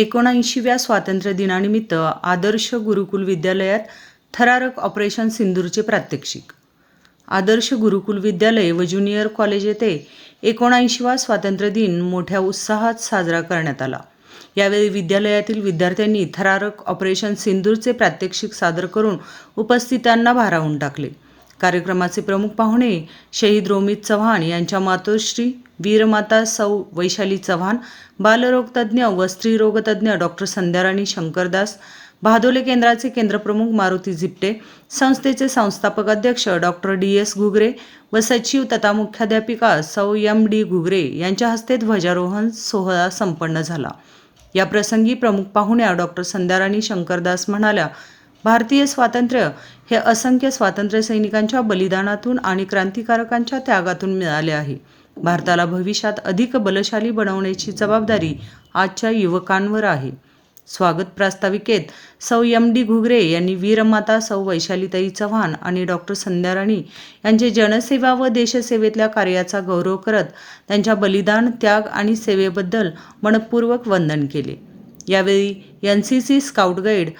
एकोणऐंशीव्या स्वातंत्र्य दिनानिमित्त आदर्श गुरुकुल विद्यालयात थरारक ऑपरेशन सिंदूरचे प्रात्यक्षिक. आदर्श गुरुकुल विद्यालय व ज्युनियर कॉलेज येथे एकोणऐंशीवा स्वातंत्र्य दिन मोठ्या उत्साहात साजरा करण्यात आला. यावेळी विद्यालयातील विद्यार्थ्यांनी थरारक ऑपरेशन सिंदूरचे प्रात्यक्षिक सादर करून उपस्थितांना भारावून टाकले. कार्यक्रमाचे प्रमुख पाहुणे शहीद रोमित चव्हाण यांच्या मातोश्री वीरमाता सौ वैशाली चव्हाण बालरोगतज्ञ व स्त्रीरोगतज्ञ डॉक्टर संध्याराणी शंकरदास भादोले केंद्राचे केंद्रप्रमुख मारुती झिपटे संस्थेचे संस्थापक अध्यक्ष डॉक्टर डी. एस घुगरे व सचिव तथा मुख्याध्यापिका सौ एम डी घुगरे यांच्या हस्ते ध्वजारोहण सोहळा संपन्न झाला. या प्रसंगी प्रमुख पाहुण्या डॉक्टर संध्याराणी शंकरदास म्हणाल्या भारतीय स्वातंत्र्य हे असंख्य स्वातंत्र्य सैनिकांच्या बलिदानातून आणि क्रांतिकारकांच्या त्यागातून मिळाले आहे. भारताला भविष्यात अधिक बलशाली बनवण्याची जबाबदारी आजच्या युवकांवर आहे. स्वागत प्रास्ताविकेत सौ एम डी घुगरे यांनी वीरमाता सौ वैशालीताई चव्हाण आणि डॉक्टर संध्याराणी यांचे जनसेवा व देशसेवेतल्या कार्याचा गौरव करत त्यांच्या बलिदान त्याग आणि सेवेबद्दल मनपूर्वक वंदन केले. यावेळी N C C scout guide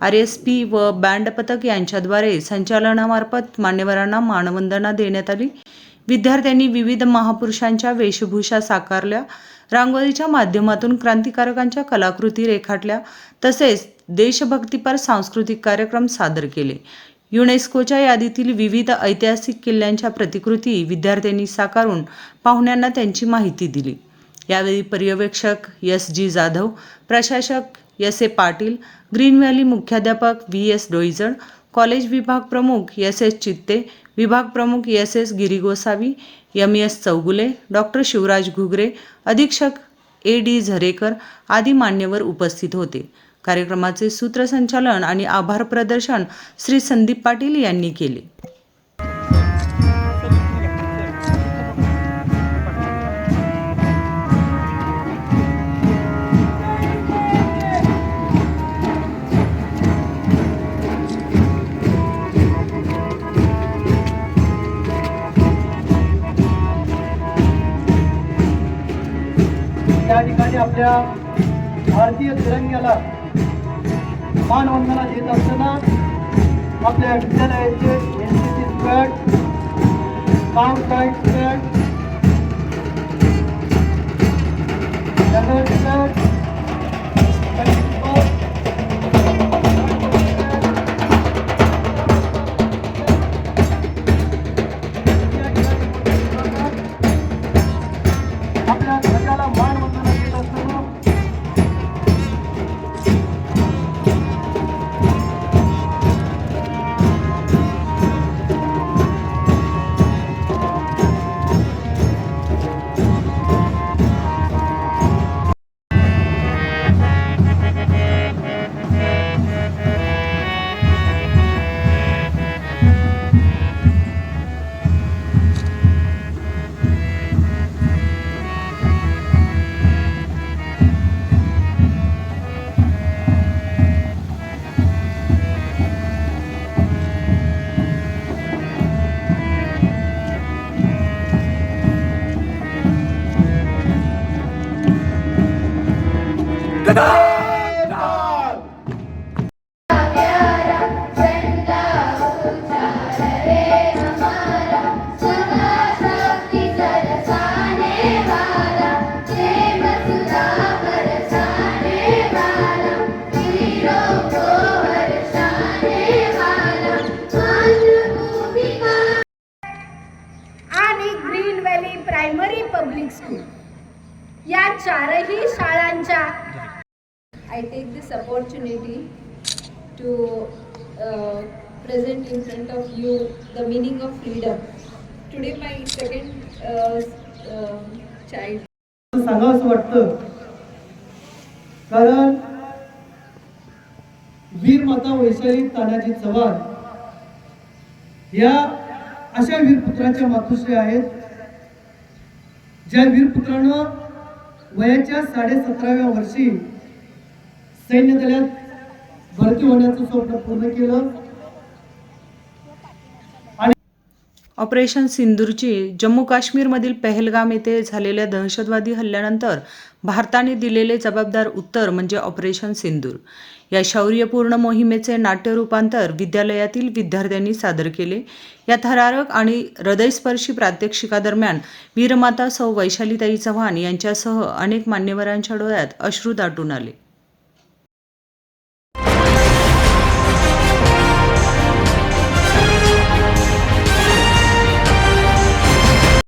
R S P व बँड पथक यांच्याद्वारे संचालनामार्फत मान्यवरांना मानवंदना देण्यात आली. विद्यार्थ्यांनी विविध महापुरुषांच्या वेशभूषा साकारल्या रांगोळीच्या माध्यमातून क्रांतिकारकांच्या कलाकृती रेखाटल्या तसेच देशभक्तीपर सांस्कृतिक कार्यक्रम सादर केले. युनेस्कोच्या यादीतील विविध ऐतिहासिक किल्ल्यांच्या प्रतिकृती विद्यार्थ्यांनी साकारून पाहुण्यांना त्यांची माहिती दिली. यावेळी पर्यवेक्षक एस जी जाधव प्रशासक S A Patil green valley मुख्याध्यापक व्ही एस डोईजड कॉलेज विभाग प्रमुख एस एस चित्ते विभाग प्रमुख S S Girigosavi M S Chougule doctor Shivraj Ghugare अधीक्षक ए डी झरेकर आदी मान्यवर उपस्थित होते. कार्यक्रमाचे सूत्रसंचालन आणि आभार प्रदर्शन श्री संदीप पाटील यांनी केले. त्या ठिकाणी आपल्या भारतीय तिरंग्याला मानवंदना देत असताना आपल्या विद्यालयाचे N C C squad scout guide squad general squad primary public school. या चारही शाळांच्या I take this opportunity to uh, present in front of you the meaning of freedom. Today, my second uh, uh, child सांगावं वाटतं कारण वीर माता वैशाली तानाजी चव्हाण या अशा वीरपुत्राच्या मातुश्री आहेत ज्या वीरपुत्रानं वयाच्या साडेसतराव्या वर्षी सैन्य दलात भरती होण्याचं स्वप्न पूर्ण केलं. ऑपरेशन सिंदूरची जम्मू काश्मीरमधील पहलगाम येथे झालेल्या दहशतवादी हल्ल्यानंतर भारताने दिलेले जबाबदार उत्तर म्हणजे ऑपरेशन सिंदूर. या शौर्यपूर्ण मोहिमेचे नाट्य रूपांतर विद्यालयातील विद्यार्थ्यांनी सादर केले. या थरारक आणि हृदयस्पर्शी प्रात्यक्षिकादरम्यान वीरमाता सौ वैशालीताई चव्हाण यांच्यासह अनेक मान्यवरांच्या डोळ्यात अश्रू दाटून आले.